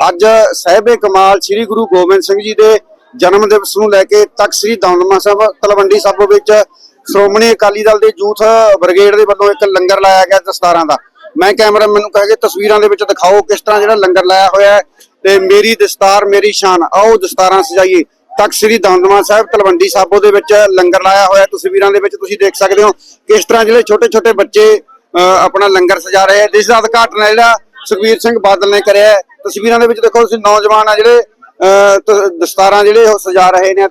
ਅੱਜ ਸਾਹਿਬੇ ਕਮਾਲ ਸ੍ਰੀ ਗੁਰੂ ਗੋਬਿੰਦ ਸਿੰਘ ਜੀ ਦੇ ਜਨਮ ਦਿਵਸ ਨੂੰ ਲੈ ਕੇ ਤਖਤ ਸ੍ਰੀ ਦਮਦਮਾ ਸਾਹਿਬ ਤਲਵੰਡੀ ਸਾਬੋ ਵਿੱਚ ਸ਼੍ਰੋਮਣੀ ਅਕਾਲੀ ਦਲ ਦੇ ਯੂਥ ਬ੍ਰਿਗੇਡ ਦੇ ਵੱਲੋਂ ਇੱਕ ਲੰਗਰ ਲਾਇਆ ਗਿਆ ਦਸਤਾਰਾਂ ਦਾ। ਮੈਂ ਕੈਮਰਾ ਮੈਨੂੰ ਕਹਾਂ ਤਸਵੀਰਾਂ ਦੇ ਵਿੱਚ ਦਿਖਾਓ ਕਿਸ ਤਰ੍ਹਾਂ ਜਿਹੜਾ ਲੰਗਰ ਲਾਇਆ ਹੋਇਆ ਹੈ ਤੇ ਮੇਰੀ ਦਸਤਾਰ ਮੇਰੀ ਸ਼ਾਨ ਆਓ ਦਸਤਾਰਾਂ ਸਜਾਈਏ। ਤਖਤ ਸ੍ਰੀ ਦਮਦਮਾ ਸਾਹਿਬ ਤਲਵੰਡੀ ਸਾਬੋ ਦੇ ਵਿੱਚ ਲੰਗਰ ਲਾਇਆ ਹੋਇਆ ਤਸਵੀਰਾਂ ਦੇ ਵਿੱਚ ਤੁਸੀਂ ਦੇਖ ਸਕਦੇ ਹੋ ਕਿਸ ਤਰ੍ਹਾਂ ਜਿਹੜੇ ਛੋਟੇ ਛੋਟੇ ਬੱਚੇ ਅਹ, ਆਪਣਾ ਲੰਗਰ ਸਜਾ ਰਹੇ ਹੈ। ਜਿਸ ਦਾ ਉਦਘਾਟਨ ਹੈ ਜਿਹੜਾ ਸੁਖਬੀਰ ਸਿੰਘ ਬਾਦਲ ਨੇ ਕਰਿਆ ਤਸਵੀਰਾਂ ਦੇ ਵਿੱਚ ਦੇਖੋ ਤੁਸੀਂ ਨੌਜਵਾਨ ਆ ਜਿਹੜੇ ਅਹ, ਦਸਤਾਰਾਂ ਜਿਹੜੇ ਉਹ ਸਜਾ ਰਹੇ ਨੇ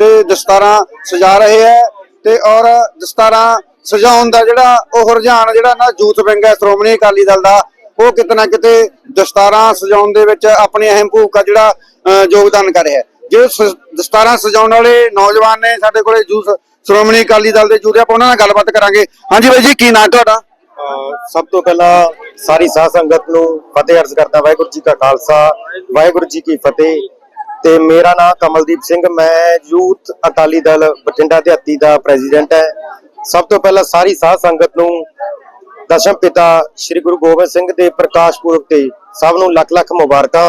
ਤੇ ਦਸਤਾਰਾਂ ਸਜਾ ਰਹੇ ਹੈ ਤੇ ਔਰ ਦਸਤਾਰਾਂ ਸਜਾਉਣ ਦਾ ਜਿਹੜਾ ਉਹ ਰੁਝਾਨ ਜਿਹੜਾ ਨਾ ਯੂਥ ਵਿੰਗ ਹੈ ਸ਼੍ਰੋਮਣੀ ਅਕਾਲੀ ਦਲ ਦਾ ਉਹ ਕਿਤੇ ਨਾ ਕਿਤੇ ਦਸਤਾਰਾਂ ਸਜਾਉਣ ਦੇ ਵਿੱਚ ਆਪਣੀ ਅਹਿਮ ਭੂਮਿਕਾ ਜਿਹੜਾ ਅਹ, ਯੋਗਦਾਨ ਕਰ ਰਿਹਾ ਹੈ। ਜਿਹੜੇ ਦਸਤਾਰਾਂ ਸਜਾਉਣ ਵਾਲੇ ਨੌਜਵਾਨ ਨੇ ਸਾਡੇ ਕੋਲੇ ਯੂਥ ਸ਼੍ਰੋਮਣੀ ਅਕਾਲੀ ਦਲ ਦੇ ਯੂਥ ਆਪਾਂ ਉਹਨਾਂ ਨਾਲ ਗੱਲਬਾਤ ਕਰਾਂਗੇ। ਹਾਂਜੀ ਬਾਈ ਜੀ ਕੀ ਨਾਂ ਤੁਹਾਡਾ? ਸਭ ਤੋਂ ਪਹਿਲਾਂ ਸਾਰੀ ਸਾਧ ਸੰਗਤ ਨੂੰ ਫਤਿਹ ਅਰਜ਼ ਕਰਦਾ ਵਾਹਿਗੁਰੂ ਜੀ ਕਾ ਖਾਲਸਾ, ਵਾਹਿਗੁਰੂ ਜੀ ਕੀ ਫਤਿਹ। ਤੇ ਮੇਰਾ ਨਾਮ ਕਮਲਦੀਪ ਸਿੰਘ, ਮੈਂ ਯੂਥ ਅਕਾਲੀ ਦਲ ਬਠਿੰਡਾ ਦਿਹਾਤੀ ਦਾ ਪ੍ਰੈਜ਼ੀਡੈਂਟ ਹੈ। ਸਭ ਤੋਂ ਪਹਿਲਾਂ ਸਾਰੀ ਸਾਧ ਸੰਗਤ ਨੂੰ ਦਸ਼ਮ ਪਿਤਾ ਸ੍ਰੀ ਗੁਰੂ ਗੋਬਿੰਦ ਸਿੰਘ ਦੇ ਪ੍ਰਕਾਸ਼ ਪੁਰਬ ਤੇ ਸਭ ਨੂੰ ਲੱਖ ਲੱਖ ਮੁਬਾਰਕਾਂ।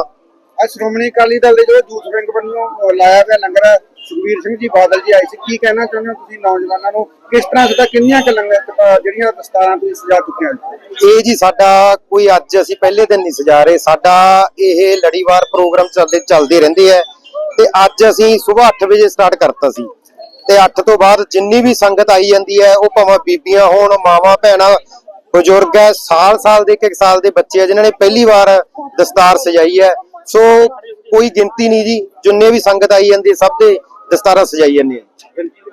ਅੱਜ ਸ਼੍ਰੋਮਣੀ ਅਕਾਲੀ ਦਲ ਦੇ ਜਿਹੜੇ ਯੂਥ ਵਿੰਗ ਵੱਲੋਂ ਲਾਇਆ ਗਿਆ ਲੰਗਰ ਹੈ, ਸੁਖਬੀਰ ਸਿੰਘ ਜੀ ਬਾਦਲ ਜੀ ਆਏ ਸੀ ਕੀ ਕਹਿਣਾ ਚਾਹੁੰਦੇ ਹੋ ਤੁਸੀਂ ਨੌਜਵਾਨਾਂ ਨੂੰ? ਕਿਸ ਤਰ੍ਹਾਂ ਸਦਾ ਕਿੰਨੀਆਂ ਕੁ ਲੰਗਰ ਜਿਹੜੀਆਂ ਦਸਤਾਰਾਂ ਤੁਸੀਂ ਸਜਾ ਚੁੱਕੇ ਹੋ ਇਹ ਜੀ ਸਾਡਾ ਕੋਈ ਅੱਜ ਅਸੀਂ ਪਹਿਲੇ ਦਿਨ ਨਹੀਂ ਸਜਾ ਰਹੇ। ਸਾਡਾ ਇਹ ਲੜੀਵਾਰ ਪ੍ਰੋਗਰਾਮ ਚੱਲਦੇ ਚੱਲਦੇ ਰਹਿੰਦੇ ਆ। ਤੇ ਅੱਜ ਅਸੀਂ ਸਵੇਰ 8 ਵਜੇ ਸਟਾਰਟ ਕਰਤਾ ਸੀ। ਤੇ 8 ਤੋਂ ਬਾਅਦ ਜਿੰਨੀ ਵੀ ਸੰਗਤ ਆਈ ਜਾਂਦੀ ਹੈ ਉਹ ਭਾਵੇਂ ਬੀਬੀਆਂ ਹੋਣ ਮਾਵਾਂ ਭੈਣਾਂ ਬਜ਼ੁਰਗ ਹੈ ਸਾਲ ਸਾਲ ਦੇ ਇੱਕ ਸਾਲ ਦੇ ਬੱਚੇ ਆ ਜਿਨ੍ਹਾਂ ਨੇ ਪਹਿਲੀ ਵਾਰ ਦਸਤਾਰ ਸਜਾਈ ਹੈ। ਸੋ ਕੋਈ ਗਿਣਤੀ ਨਹੀਂ ਜੀ। ਜਿੰਨੇ ਵੀ ਸੰਗਤ ਆਈ ਜਾਂਦੀ ਸਭ ਦੇ ਦਸਤਾਰਾਂ ਸਜਾਈ ਜਾਂਦੇ ਆ।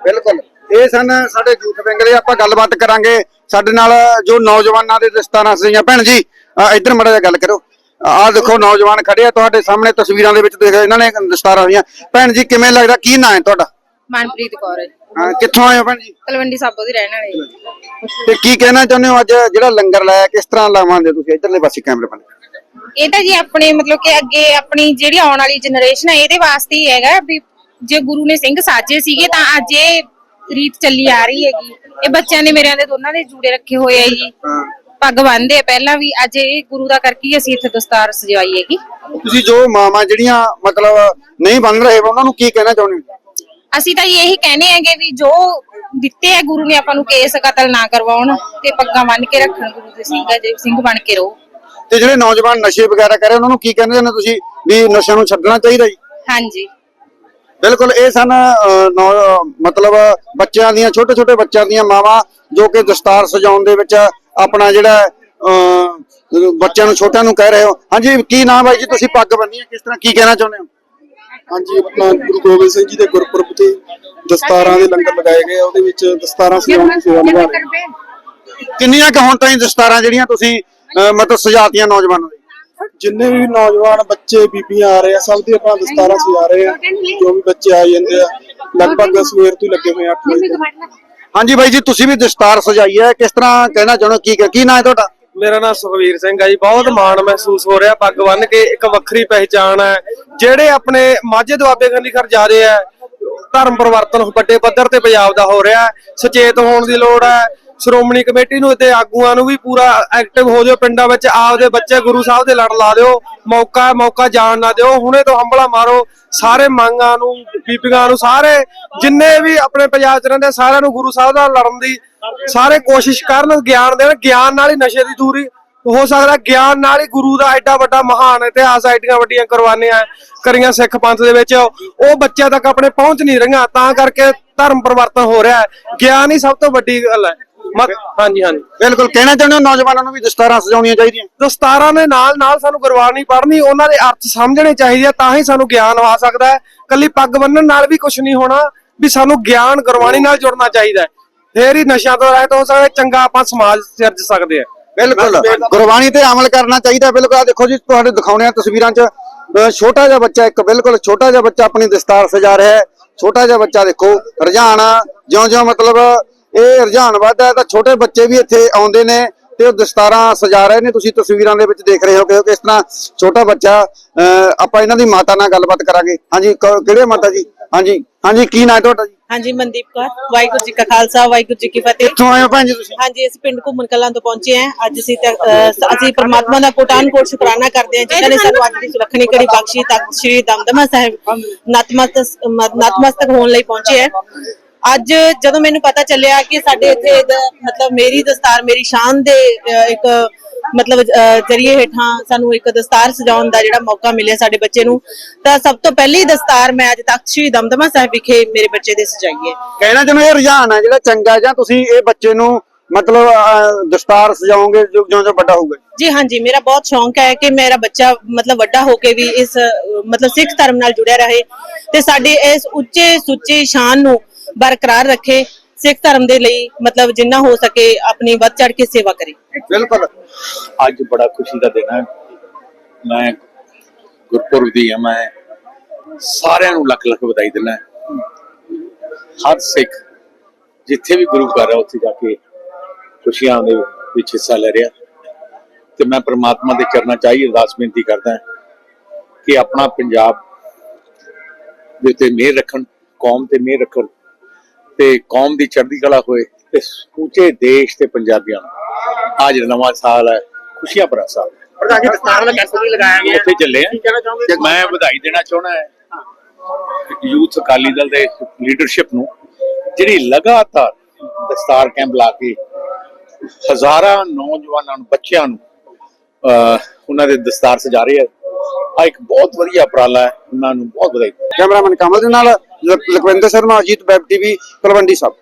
ਬਿਲਕੁਲ। ਇਹ ਸਨ ਸਾਡੇ ਯੂਥ ਵਿੰਗ ਦੇ ਆਪਾਂ ਗੱਲਬਾਤ ਕਰਾਂਗੇ ਸਾਡੇ ਨਾਲ ਜੋ ਨੌਜਵਾਨਾਂ ਦੇ ਦਸਤਾਰਾਂ ਸਜਾਈਆਂ। ਭੈਣ ਜੀ ਇੱਧਰ ਮੜਾ ਜਿਹਾ ਗੱਲ ਕਰੋ। ਆਹ ਦੇਖੋ ਨੌਜਵਾਨ ਖੜੇ ਆ ਤੁਹਾਡੇ ਸਾਹਮਣੇ ਤਸਵੀਰਾਂ ਦੇ ਵਿੱਚ ਦੇਖ ਇਹਨਾਂ ਨੇ ਦਸਤਾਰਾਂ ਹੋਈਆਂ। ਭੈਣ ਜੀ ਕਿਵੇਂ ਲੱਗਦਾ ਕੀ ਨਾਂ ਹੈ ਤੁਹਾਡਾ? ਮਨਪ੍ਰੀਤ ਕੌਰ ਹੈ। ਕਿੱਥੋਂ ਆਏ ਹੋ ਭੈਣ ਜੀ? ਤਲਵੰਡੀ ਸਾਬੋ ਦੀ ਰਹਿਣ ਵਾਲੀ। ਹੈ। ਤੇ ਕੀ ਕਹਿਣਾ ਚਾਹੁੰਦੇ ਹੋ ਅੱਜ ਜਿਹੜਾ ਲੰਗਰ ਲਾਇਆ ਕਿਸ ਤਰ੍ਹਾਂ ਲਾਵਾਂਗੇ ਤੁਸੀਂ? ਇੱਧਰਲੇ ਪਾਸੇ ਕੈਮਰੇ ਬੰਦ ਇਹ ਤਾਂ ਜੀ ਆਪਣੇ ਮਤਲਬ ਕਿ ਅੱਗੇ ਆਪਣੀ ਜਿਹੜੀ ਆਉਣ ਵਾਲੀ ਜਨਰੇਸ਼ਨ ਹੈ ਇਹਦੇ ਵਾਸਤੇ ਹੀ ਹੈਗਾ ਵੀ ਜੇ ਗੁਰੂ ਨੇ ਸਿੰਘ ਸਾਜੇ ਸੀਗੇ ਤਾਂ ਅੱਜ ਇਹ ਰੀਤ ਚੱਲੀ ਆ ਰਹੀ ਹੈਗੀ। ਇਹ ਬੱਚਿਆਂ ਨੇ ਮੇਰਿਆਂ ਦੇ ਦੋਨਾਂ ਦੇ ਜੂੜੇ ਰੱਖੇ ਹੋਏ ਆ ਜੀ। ਪੱਗ ਬੰਨ੍ਹਦੇ ਆ। ਪਹਿਲਾਂ ਵੀ ਅੱਜ ਇਹ ਗੁਰੂ ਦਾ ਕਰਕੇ ਹੀ ਅਸੀਂ ਇੱਥੇ ਦਸਤਾਰ ਸਜਵਾਈ ਹੈਗੀ। ਤੁਸੀਂ ਜੋ ਮਾਵਾਂ ਜਿਹੜੀਆਂ ਮਤਲਬ ਨਹੀਂ ਬਣ ਰਹੇ ਉਹਨਾਂ ਨੂੰ ਕੀ ਕਹਿਣਾ ਚਾਹੁੰਦੇ ਹੋ? ਅਸੀਂ ਤਾਂ ਇਹੀ ਕਹਿੰਦੇ ਹੈਗੇ ਵੀ ਜੋ ਦਿੱਤੇ ਹੈ ਗੁਰੂ ਨੇ ਆਪਾਂ ਨੂੰ ਕੇਸ ਕਤਲ ਨਾ ਕਰਵਾਉਣ ਤੇ ਪੱਗਾਂ ਬੰਨ ਕੇ ਰੱਖਣ ਗੁਰੂ ਦੇ ਸਿੰਘ ਜੇ ਸਿੰਘ ਬਣ ਕੇ ਰਹੋ। ਤੇ ਜਿਹੜੇ ਨੌਜਵਾਨ ਨਸ਼ੇ ਵਗੈਰਾ ਕਰ ਰਹੇ ਉਹਨਾਂ ਨੂੰ ਕੀ ਕਹਿੰਦੇ ਨੇ ਤੁਸੀਂ ਵੀ ਨਸ਼ਿਆਂ ਨੂੰ ਛੱਡਣਾ ਚਾਹੀਦਾ ਜੀ? ਹਾਂਜੀ। ਬਿਲਕੁਲ ਇਹ ਸਨ ਮਤਲਬ ਬੱਚਿਆਂ ਦੀਆਂ ਛੋਟੇ ਛੋਟੇ ਬੱਚਿਆਂ ਦੀਆਂ ਮਾਵਾਂ ਜੋ ਕਿ ਦਸਤਾਰ ਸਜਾਉਣ ਦੇ ਵਿੱਚ ਆਪਣਾ ਜਿਹੜਾ ਬੱਚਿਆਂ ਨੂੰ ਛੋਟਿਆਂ ਨੂੰ ਕਹਿ ਰਹੇ ਹੋ। ਹਾਂਜੀ ਕੀ ਨਾਮ ਬਾਈ ਜੀ? ਤੁਸੀਂ ਪੱਗ ਬੰਨੀ ਹੈ ਕਿਸ ਤਰ੍ਹਾਂ ਕੀ ਕਹਿਣਾ ਚਾਹੁੰਦੇ ਹੋ? ਹਾਂਜੀ ਆਪਣਾ ਗੁਰੂ ਗੋਬਿੰਦ ਸਿੰਘ ਜੀ ਦੇ ਗੁਰਪੁਰਬ ਤੇ ਦਸਤਾਰਾਂ ਦੇ ਲੰਗਰ ਲਗਾਏ ਗਏ ਉਹਦੇ ਵਿੱਚ ਦਸਤਾਰਾਂ ਸਜਾਉਣ ਦੀ ਸੇਵਾ ਨਿਭਾ ਰਹੇ। ਕਿੰਨੀਆਂ ਕੁ ਹੁਣ ਤਾਈਂ ਦਸਤਾਰਾਂ ਜਿਹੜੀਆਂ ਤੁਸੀਂ ਮਤਲਬ ਸਜਾਤੀਆਂ ਨੌਜਵਾਨਾਂ ਜਿੰਨੇ ਵੀ ਨੌਜਵਾਨ ਬੱਚੇ ਬੀਬੀਆਂ ਆ ਰਹੇ ਆ ਸਭ ਦੀ ਆਪਾਂ ਦਸਤਾਰਾਂ ਸਜਾ ਰਹੇ ਆ ਜੋ ਵੀ ਬੱਚੇ ਆ ਜਾਂਦੇ ਆ ਲਗਭਗ ਸਵੇਰ ਤੋਂ ਹੀ ਲੱਗੇ ਹੋਏ ਆ 8 ਵਜੇ। ਤੱਕ ਹਾਂਜੀ ਬਾਈ ਜੀ ਤੁਸੀਂ ਵੀ ਦਸਤਾਰ ਸਜਾਈ ਹੈ ਕਿਸ ਤਰ੍ਹਾਂ ਕਹਿਣਾ ਚਾਹੁੰਦੇ ਹੋ? ਕੀ ਕੀ ਨਾਂ ਹੈ ਤੁਹਾਡਾ? ਮੇਰਾ ਨਾਮ ਸੁਖਵੀਰ ਸਿੰਘ ਹੈ ਜੀ ਬਹੁਤ ਮਾਣ ਮਹਿਸੂਸ ਹੋ ਰਿਹਾ ਪੱਗ ਬੰਨ ਕੇ ਇੱਕ ਵੱਖਰੀ ਪਹਿਚਾਣ ਹੈ। ਜਿਹੜੇ ਆਪਣੇ ਮਾਝੇ ਦੁਆਬੇ ਕੰਨੀ ਖਰ ਜਾ ਰਹੇ ਆ ਧਰਮ ਪਰਿਵਰਤਨ ਵੱਡੇ ਪੱਧਰ ਤੇ ਪੰਜਾਬ ਦਾ ਹੋ ਰਿਹਾ ਹੈ ਸੁਚੇਤ ਹੋਣ ਦੀ ਲੋੜ ਹੈ ਸ਼੍ਰੋਮਣੀ ਕਮੇਟੀ ਨੂੰ ਤੇ ਆਗੂਆਂ ਨੂੰ ਵੀ ਪੂਰਾ ਐਕਟਿਵ ਹੋ ਜਾਓ ਪਿੰਡਾਂ ਵਿੱਚ ਆਪਦੇ ਬੱਚੇ ਗੁਰੂ ਸਾਹਿਬ ਦੇ ਲੜ ਲਾ ਦਿਓ, ਮੌਕਾ ਮੌਕਾ ਜਾਣ ਨਾ ਦਿਓ, ਹੁਣੇ ਤੋਂ ਹੰਬਲਾ ਮਾਰੋ, ਸਾਰੇ ਮੰਗਾਂ ਨੂੰ, ਬੀਬੀਆਂ ਨੂੰ, ਸਾਰੇ ਜਿੰਨੇ ਵੀ ਆਪਣੇ ਪੰਜਾਬ 'ਚ ਰਹਿੰਦੇ ਸਾਰਿਆਂ ਨੂੰ ਗੁਰੂ ਸਾਹਿਬ ਦਾ ਲੜਨ ਦੀ ਸਾਰੇ ਕੋਸ਼ਿਸ਼ ਕਰਨ, ਗਿਆਨ ਦੇਣ, ਗਿਆਨ ਨਾਲ ਹੀ ਨਸ਼ੇ ਦੀ ਦੂਰੀ, ਹੋ ਸਕਦਾ ਗਿਆਨ ਨਾਲ ਹੀ ਗੁਰੂ ਦਾ ਐਡਾ ਵੱਡਾ ਮਹਾਨ ਇਤਿਹਾਸ ਐਡੀਆਂ ਵੱਡੀਆਂ ਕੁਰਬਾਨੀਆਂ ਕਰੀਆਂ ਸਿੱਖ ਪੰਥ ਦੇ ਵਿੱਚ, ਉਹ ਬੱਚਿਆਂ ਤੱਕ ਆਪਣੇ ਪਹੁੰਚ ਨਹੀਂ ਰਹੀਆਂ, ਤਾਂ ਕਰਕੇ ਧਰਮ ਪਰਿਵਰਤਨ ਹੋ ਰਿਹਾ ਹੈ। ਗਿਆਨ ਹੀ ਸਭ ਤੋਂ ਵੱਡੀ ਗੱਲ ਹੈ। ਮ- ਹਾਂਜੀ ਹਾਂਜੀ। ਬਿਲਕੁਲ ਕਹਿਣਾ ਚਾਹੁੰਦੇ ਹੋ ਨੌਜਵਾਨਾਂ ਨੂੰ ਵੀ ਦਸਤਾਰਾਂ ਸਜਾਉਣੀਆਂ ਚਾਹੀਦੀਆਂ? ਦਸਤਾਰਾਂ ਦੇ ਨਾਲ ਨਾਲ ਸਾਨੂੰ ਗੁਰਬਾਣੀ ਪੜ੍ਹਨੀ ਉਹਨਾਂ ਦੇ ਅਰਥ ਸਮਝਣੇ ਚਾਹੀਦੇ ਆ ਤਾਂ ਹੀ ਸਾਨੂੰ ਗਿਆਨ ਆ ਸਕਦਾ ਹੈ। ਕੱਲੀ ਪੱਗ ਬੰਨਣ ਨਾਲ ਵੀ ਕੁਝ ਨਹੀਂ ਹੋਣਾ ਵੀ ਸਾਨੂੰ ਗਿਆਨ ਗੁਰਬਾਣੀ ਨਾਲ ਜੁੜਨਾ ਚਾਹੀਦਾ ਹੈ। ਫੇਰ ਹੀ ਨਸ਼ਿਆਂ ਤੋਂ ਰਹਿਤ ਹੋ ਸਕਦਾ ਚੰਗਾ ਆਪਾਂ ਸਮਾਜ ਸਿਰਜ ਸਕਦੇ ਆ ਬਿਲਕੁਲ ਗੁਰਬਾਣੀ ਤੇ ਅਮਲ ਕਰਨਾ ਚਾਹੀਦਾ ਬਿਲਕੁਲ ਆ ਦੇਖੋ ਜੀ ਤੁਹਾਡੇ ਦਿਖਾਉਣੇ ਆ ਤਸਵੀਰਾਂ 'ਚ। ਅਹ ਛੋਟਾ ਜਿਹਾ ਬੱਚਾ ਇੱਕ ਬਿਲਕੁਲ ਛੋਟਾ ਜਿਹਾ ਬੱਚਾ ਆਪਣੀ ਦਸਤਾਰ ਸਜਾ ਰਿਹਾ ਹੈ। ਛੋਟਾ ਜਿਹਾ ਬੱਚਾ ਦੇਖੋ ਰੁਝਾਨ ਜਿਉਂ-ਜਿਉਂ ਮਤਲਬ ਇਹ ਰੁਝਾਨ ਵੱਧਦਾ ਤਾਂ ਛੋਟੇ ਬੱਚੇ ਵੀ ਇੱਥੇ ਆਉਂਦੇ ਨੇ ਤੇ ਉਹ ਦਸਤਾਰਾਂ ਸਜਾ ਰਹੇ ਨੇ। ਤੁਸੀਂ ਤਸਵੀਰਾਂ ਦੇ ਵਿੱਚ ਦੇਖ ਰਹੇ ਹੋ ਕਿ ਕਿਸ ਤਰ੍ਹਾਂ ਛੋਟਾ ਬੱਚਾ ਆਪਾਂ ਇਹਨਾਂ ਦੀ ਮਾਤਾ ਨਾਲ ਗੱਲਬਾਤ ਕਰਾਂਗੇ। ਹਾਂਜੀ ਕਿਹੜੇ ਮਾਤਾ ਜੀ? ਹਾਂਜੀ ਹਾਂਜੀ ਕੀ ਨਾਂ ਹੈ ਤੁਹਾਡਾ ਜੀ? ਹਾਂਜੀ ਮਨਦੀਪ ਕੌਰ। ਵਾਹਿਗੁਰੂ ਜੀ ਕਾ ਖਾਲਸਾ ਵਾਹਿਗੁਰੂ ਜੀ ਕੀ ਫਤਿਹ। ਕਿੱਥੋਂ ਆਏ ਹੋ ਭੈਣ ਜੀ ਤੁਸੀਂ? ਹਾਂਜੀ ਅਸੀਂ ਪਿੰਡ ਘੁੰਮਣ ਕਲਾਂ ਤੋਂ ਪਹੁੰਚੇ ਹਾਂ। ਅੱਜ ਅਸੀਂ ਅਸੀਂ ਪ੍ਰਮਾਤਮਾ ਦਾ ਕੋਟਾਨ ਕੋਟ ਸ਼ੁਕਰਾਨਾ ਕਰਦੇ ਹਾਂ। ਜਿਨ੍ਹਾਂ ਨੇ ਸਾਨੂੰ ਅੱਜ ਦੀ ਸੁਲੱਖਣੀ ਘੜੀ ਬਖਸ਼ੀ ਤੱਕ ਸ੍ਰੀ ਦਮਦਮਾ ਸਾਹਿਬ ਨਤਮਸਤਕ ਨਤਮਸਤਕ ਹੋਣ ਲਈ ਪਹੁੰਚੇ ਹੈ। ਅੱਜ ਜਦੋਂ ਮੈਨੂੰ ਪਤਾ ਚੱਲਿਆ ਕਿ ਸਾਡੇ ਇੱਥੇ ਮਤਲਬ ਮੇਰੀ ਦਸਤਾਰ ਮੇਰੀ ਸ਼ਾਨ ਦੇ ਇੱਕ ਮਤਲਬ ਜਰੀਏ ਹੇਠਾਂ ਸਾਨੂੰ ਇੱਕ ਦਸਤਾਰ ਸਜਾਉਣ ਦਾ ਜਿਹੜਾ ਮੌਕਾ ਮਿਲਿਆ ਸਾਡੇ ਬੱਚੇ ਨੂੰ ਤਾਂ ਸਭ ਤੋਂ ਪਹਿਲੀ ਦਸਤਾਰ ਮੈਂ ਅੱਜ ਤੱਕ ਸ੍ਰੀ ਦਮਦਮਾ ਸਾਹਿਬ ਵਿਖੇ ਮੇਰੇ ਬੱਚੇ ਦੇ ਸਜਾਈ ਹੈ। ਕਹਿਣਾ ਚਾਹੁੰਦੇ ਇਹ ਰੁਝਾਨ ਹੈ ਜਿਹੜਾ ਚੰਗਾ ਜਾਂ ਤੁਸੀਂ ਇਹ ਬੱਚੇ ਨੂੰ ਮਤਲਬ ਦਸਤਾਰ ਸਜਾਓਗੇ ਜੋ ਜਿਉਂ ਜਿਉਂ ਵੱਡਾ ਹੋਊਗਾ? ਜੀ ਹਾਂਜੀ ਮੇਰਾ ਬਹੁਤ ਸ਼ੌਂਕ ਹੈ ਕਿ ਮੇਰਾ ਬੱਚਾ ਮਤਲਬ ਵੱਡਾ ਹੋ ਕੇ ਵੀ ਇਸ ਮਤਲਬ ਸਿੱਖ ਧਰਮ ਨਾਲ ਜੁੜਿਆ ਰਹੇ ਤੇ ਸਾਡੇ ਇਸ ਉੱਚੇ ਸੁੱਚੇ ਸ਼ਾਨ ਨੂੰ ਬਰਕਰਾਰ ਰੱਖੇ, ਸਿੱਖ ਧਰਮ ਦੇ ਲਈ ਮਤਲਬ ਜਿੰਨਾ ਹੋ ਸਕੇ ਆਪਣੀ ਵੱਧ ਚੜ ਕੇ ਸੇਵਾ ਕਰੇ। ਬਿਲਕੁਲ। ਅੱਜ ਬੜਾ ਖੁਸ਼ੀ ਦਾ ਦਿਨ ਹੈ। ਮੈਂ ਗੁਰਪੁਰਬ ਦੀ ਹਾਂ, ਮੈਂ ਸਾਰਿਆਂ ਨੂੰ ਲੱਖ ਲੱਖ ਵਧਾਈ ਦਿੰਦਾ ਹਰ ਸਿੱਖ ਜਿੱਥੇ ਵੀ ਗੁਰੂ ਘਰ ਹੈ, ਉੱਥੇ ਜਾ ਕੇ ਖੁਸ਼ੀਆਂ ਦੇ ਵਿੱਚ ਹਿੱਸਾ ਲੈ ਰਿਹਾ। ਤੇ ਮੈਂ ਪ੍ਰਮਾਤਮਾ ਦੇ ਚਰਨਾਂ ਚ ਅਰਦਾਸ ਬੇਨਤੀ ਕਰਦਾ ਕਿ ਆਪਣਾ ਪੰਜਾਬ ਦੇ ਉੱਤੇ ਮਿਹਰ ਰੱਖਣ, ਕੌਮ ਤੇ ਮਿਹਰ ਰੱਖਣ ਤੇ ਕੌਮ ਦੀ ਚੜ੍ਹਦੀ ਕਲਾ ਹੋਏ ਤੇ ਸਮੁੱਚੇ ਦੇਸ਼ ਤੇ ਪੰਜਾਬੀਆਂ ਨੂੰ। ਅੱਜ ਨਵਾਂ ਸਾਲ ਹੈ ਖੁਸ਼ੀਆਂ ਭਰਾ ਸਾਲ। ਹੈ ਪ੍ਰਧਾਨ ਜੀ ਦਸਤਾਰ ਵਾਲਾ ਕੈਂਪ ਵੀ ਲਗਾਇਆ ਗਿਆ। ਉੱਥੇ ਚੱਲੇ ਆ। ਕਹਿਣਾ ਚਾਹੋਗੇ ਮੈਂ ਵਧਾਈ ਦੇਣਾ ਚਾਹੁੰਦਾ ਹੈ। ਯੂਥ ਅਕਾਲੀ ਦਲ ਦੇ ਲੀਡਰਸ਼ਿਪ ਨੂੰ ਜਿਹੜੀ ਲਗਾਤਾਰ ਦਸਤਾਰ ਕੈਂਪ ਲਾ ਕੇ ਹਜ਼ਾਰਾਂ ਨੌਜਵਾਨਾਂ ਨੂੰ ਬੱਚਿਆਂ ਨੂੰ ਅਹ, ਉਹਨਾਂ ਦੇ ਦਸਤਾਰ ਸਜਾ ਰਹੇ ਆ ਆ ਇੱਕ ਬਹੁਤ ਵਧੀਆ ਉਪਰਾਲਾ ਹੈ। ਉਹਨਾਂ ਨੂੰ ਬਹੁਤ ਵਧਾਈ। ਕੈਮਰਾਮੈਨ ਕਮਲ ਦੇ ਨਾਲ ਲਖਵਿੰਦਰ ਸ਼ਰਮਾ ਅਜੀਤ ਵੈਬ ਟੀਵੀ ਤਲਵੰਡੀ ਸਾਹਿਬ